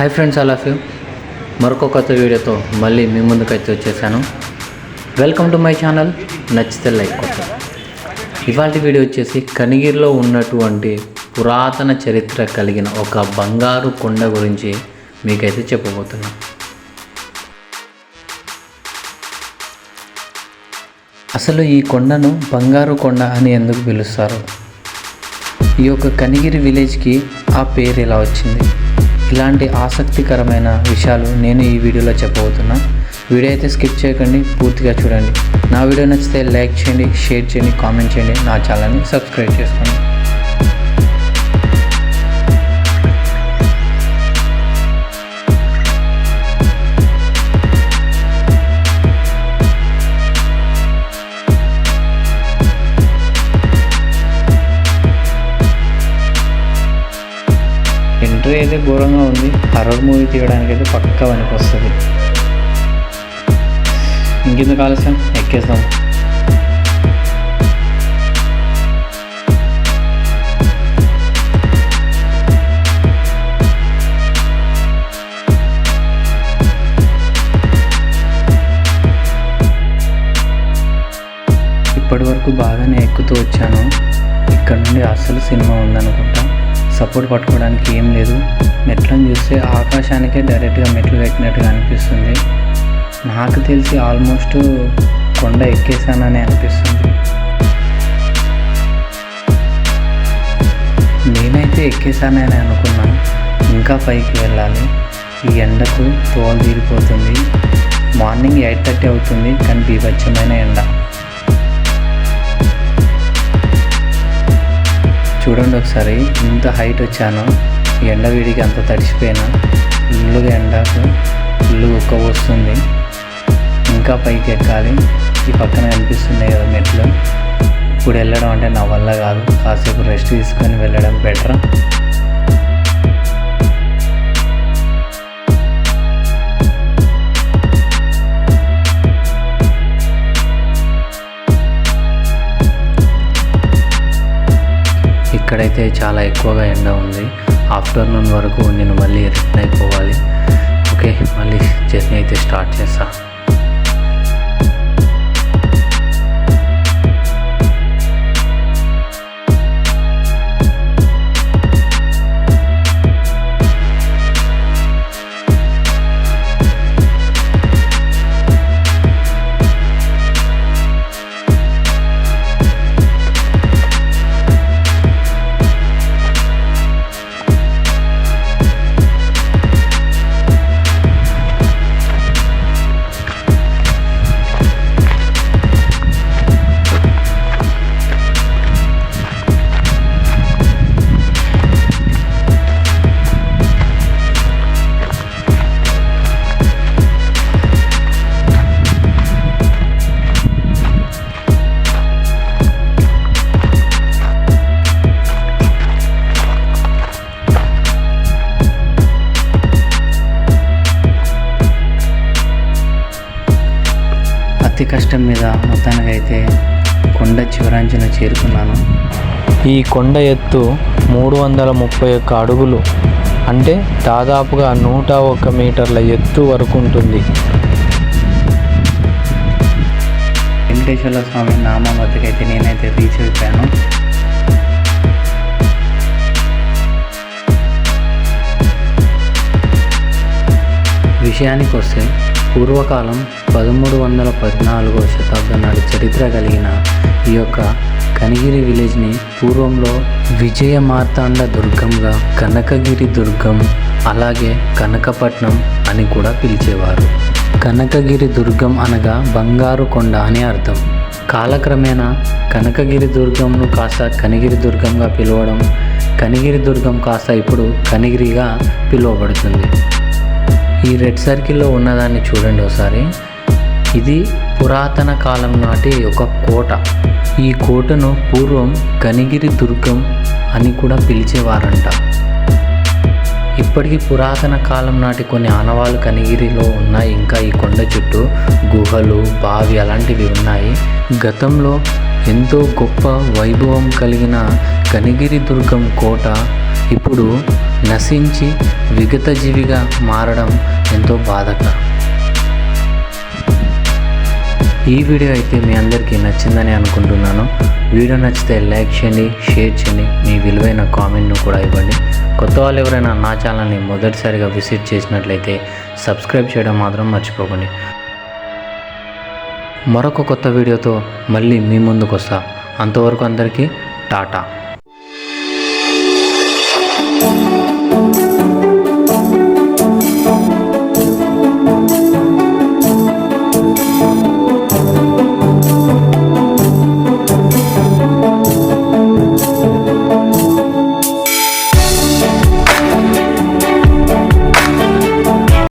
Hi friends all of you మరొక కొత్త వీడియోతో మళ్ళీ మీ ముందుకైతే వచ్చేసాను. వెల్కమ్ టు మై ఛానల్ నచ్చితే లైక్ కొత్త ఇవాళ వీడియో వచ్చేసి కనిగిరిలో ఉన్నటువంటి పురాతన చరిత్ర కలిగిన ఒక బంగారు కొండ గురించి మీకైతే చెప్పబోతున్నాను. అసలు ఈ కొండను బంగారు కొండ అని ఎందుకు పిలుస్తారు? ఈ యొక్క కనిగిరి విలేజ్కి ఆ పేరు ఎలా వచ్చింది? ఇలాంటి ఆసక్తికరమైన విషయాలు నేను ఈ వీడియోలో చెప్పబోతున్నా. వీడియో అయితే స్కిప్ చేయకండి పూర్తిగా చూడండి. నా వీడియో నచ్చితే లైక్ చేయండి షేర్ చేయండి కామెంట్ చేయండి. నా ఛానల్ని సబ్స్క్రైబ్ చేసుకోండి. ఎంట్రీ అయితే ఘోరంగా ఉంది. హర్రర్ మూవీ తీయడానికి అయితే పక్కా పనికి వస్తుంది ఇంకెందుకు ఆలస్యం? ఎక్కేస్తాం ఇప్పటి వరకు బాగానే ఎక్కుతూ వచ్చాను. ఇక్కడ నుండి అసలు సినిమా ఉందనుకుంటా. సపోర్ట్ పట్టుకోవడానికి ఏం లేదు. మెట్లను చూస్తే ఆకాశానికే డైరెక్ట్గా మెట్లు కట్టినట్టుగా అనిపిస్తుంది. నాకు తెలిసి ఆల్మోస్ట్ కొండ ఎక్కేసానని అనిపిస్తుంది. నేనైతే ఎక్కేసానని అనుకున్నాను. ఇంకా పైకి వెళ్ళాలి. ఈ ఎండకు తోలు తీరిపోతుంది. మార్నింగ్ ఎయిట్ థర్టీ అవుతుంది కానీ బీభత్సమైన ఎండ. చూడండి ఒకసారి ఇంత హైట్ వచ్చాను. ఎండ వేడికి అంత తడిసిపోయాను. ఫుల్లుగా ఎండకు ఫుల్ ఉక్క వస్తుంది ఇంకా పైకి ఎక్కాలి. ఈ పక్కన కనిపిస్తున్నాయి కదా మెట్లు. ఇప్పుడు వెళ్ళడం అంటే నా వల్ల కాదు. కాసేపు రెస్ట్ తీసుకొని వెళ్ళడం బెటర్ ఇక్కడైతే చాలా ఎక్కువగా ఎండ ఉంది. ఆఫ్టర్నూన్ వరకు నేను మళ్ళీ రిటర్న్ అయిపోవాలి. ఓకే మళ్ళీ జర్నీ అయితే స్టార్ట్ చేస్తా. కష్టం మీద మొత్తానికైతే కొండ చివరాంచిన చేరుకున్నాను. ఈ కొండ ఎత్తు మూడు వందల ముప్పై ఒక్క అడుగులు. అంటే దాదాపుగా నూట ఒక్క మీటర్ల ఎత్తు వరకు ఉంటుంది. వెంకటేశ్వర స్వామి నామం వద్దకైతే నేనైతే రీచ్ అయిపోయాను విషయానికి వస్తే పూర్వకాలం పదమూడు వందల పద్నాలుగో శతాబ్దం నాటి చరిత్ర కలిగిన ఈ యొక్క కనిగిరి విలేజ్ని పూర్వంలో విజయ మార్తాండ దుర్గంగా కనకగిరి దుర్గం అలాగే కనకపట్నం అని కూడా పిలిచేవారు. కనకగిరి దుర్గం అనగా బంగారు కొండ అని అర్థం. కాలక్రమేణా కనకగిరి దుర్గంను కాస్త కనిగిరి దుర్గంగా పిలవడం కనిగిరి దుర్గం కాస్త ఇప్పుడు కనిగిరిగా పిలువబడుతుంది. ఈ రెడ్ సర్కిల్లో ఉన్నదాన్ని చూడండి ఒకసారి. ఇది పురాతన కాలం నాటి ఒక కోట. ఈ కోటను పూర్వం కనిగిరి దుర్గం అని కూడా పిలిచేవారంట. ఇప్పటికీ పురాతన కాలం నాటి కొన్ని ఆనవాళ్ళు కనిగిరిలో ఉన్నాయి ఇంకా ఈ కొండ చుట్టూ గుహలు బావి అలాంటివి ఉన్నాయి. గతంలో ఎంతో గొప్ప వైభవం కలిగిన కనిగిరి దుర్గం కోట ఇప్పుడు నశించి విగతజీవిగా మారడం ఎంతో బాధకరం ఈ వీడియో అయితే మీ అందరికీ నచ్చిందని అనుకుంటున్నాను. వీడియో నచ్చితే లైక్ చేయండి షేర్ చేయండి మీ విలువైన కామెంట్ను కూడా ఇవ్వండి. కొత్త వాళ్ళు ఎవరైనా నా ఛానల్ని మొదటిసారిగా విజిట్ చేసినట్లయితే సబ్స్క్రైబ్ చేయడం మాత్రం మర్చిపోకండి. మరొక కొత్త వీడియోతో మళ్ళీ మీ ముందుకు వస్తా అంతవరకు అందరికీ టాటా.